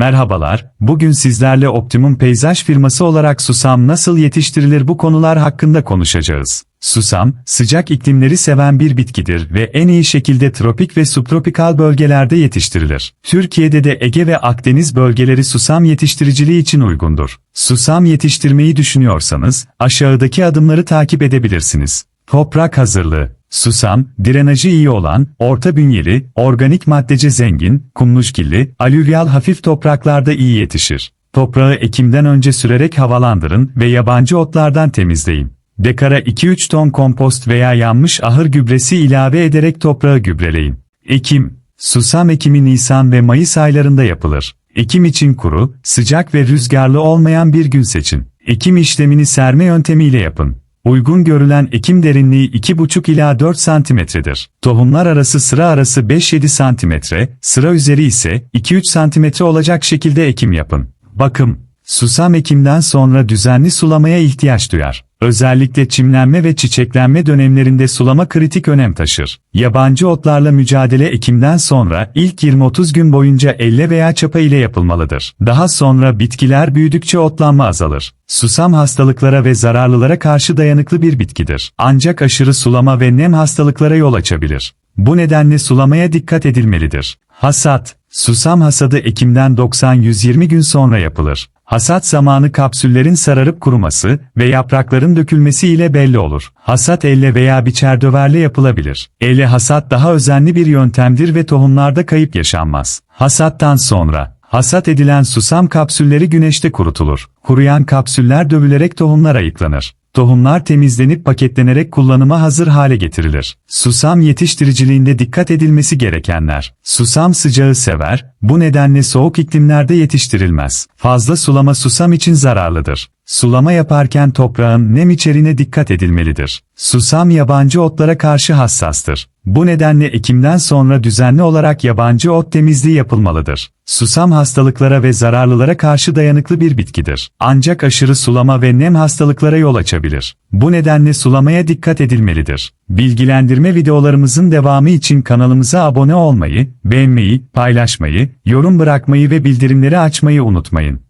Merhabalar, bugün sizlerle Optimum Peyzaj firması olarak susam nasıl yetiştirilir bu konular hakkında konuşacağız. Susam, sıcak iklimleri seven bir bitkidir ve en iyi şekilde tropik ve subtropikal bölgelerde yetiştirilir. Türkiye'de de Ege ve Akdeniz bölgeleri susam yetiştiriciliği için uygundur. Susam yetiştirmeyi düşünüyorsanız, aşağıdaki adımları takip edebilirsiniz. Toprak hazırlığı. Susam, drenajı iyi olan, orta bünyeli, organik maddece zengin, kumluçgilli, alüvyal hafif topraklarda iyi yetişir. Toprağı ekimden önce sürerek havalandırın ve yabancı otlardan temizleyin. Dekara 2-3 ton kompost veya yanmış ahır gübresi ilave ederek toprağı gübreleyin. Ekim, susam ekimi Nisan ve Mayıs aylarında yapılır. Ekim için kuru, sıcak ve rüzgarlı olmayan bir gün seçin. Ekim işlemini serme yöntemiyle yapın. Uygun görülen ekim derinliği 2,5 ila 4 santimetredir. Tohumlar arası sıra arası 5-7 santimetre, sıra üzeri ise 2-3 santimetre olacak şekilde ekim yapın. Bakım Susam ekimden sonra düzenli sulamaya ihtiyaç duyar. Özellikle çimlenme ve çiçeklenme dönemlerinde sulama kritik önem taşır. Yabancı otlarla mücadele ekimden sonra ilk 20-30 gün boyunca elle veya çapa ile yapılmalıdır. Daha sonra bitkiler büyüdükçe otlanma azalır. Susam hastalıklara ve zararlılara karşı dayanıklı bir bitkidir. Ancak aşırı sulama ve nem hastalıklara yol açabilir. Bu nedenle sulamaya dikkat edilmelidir. Hasat Susam hasadı Ekim'den 90-120 gün sonra yapılır. Hasat zamanı kapsüllerin sararıp kuruması ve yaprakların dökülmesi ile belli olur. Hasat elle veya biçer döverle yapılabilir. Elle hasat daha özenli bir yöntemdir ve tohumlarda kayıp yaşanmaz. Hasattan sonra, hasat edilen susam kapsülleri güneşte kurutulur. Kuruyan kapsüller dövülerek tohumlar ayıklanır. Tohumlar temizlenip paketlenerek kullanıma hazır hale getirilir. Susam yetiştiriciliğinde dikkat edilmesi gerekenler. Susam sıcağı sever, bu nedenle soğuk iklimlerde yetiştirilmez. Fazla sulama susam için zararlıdır. Sulama yaparken toprağın nem içeriğine dikkat edilmelidir. Susam yabancı otlara karşı hassastır. Bu nedenle ekimden sonra düzenli olarak yabancı ot temizliği yapılmalıdır. Susam hastalıklara ve zararlılara karşı dayanıklı bir bitkidir. Ancak aşırı sulama ve nem hastalıklara yol açabilir. Bu nedenle sulamaya dikkat edilmelidir. Bilgilendirme videolarımızın devamı için kanalımıza abone olmayı, beğenmeyi, paylaşmayı, yorum bırakmayı ve bildirimleri açmayı unutmayın.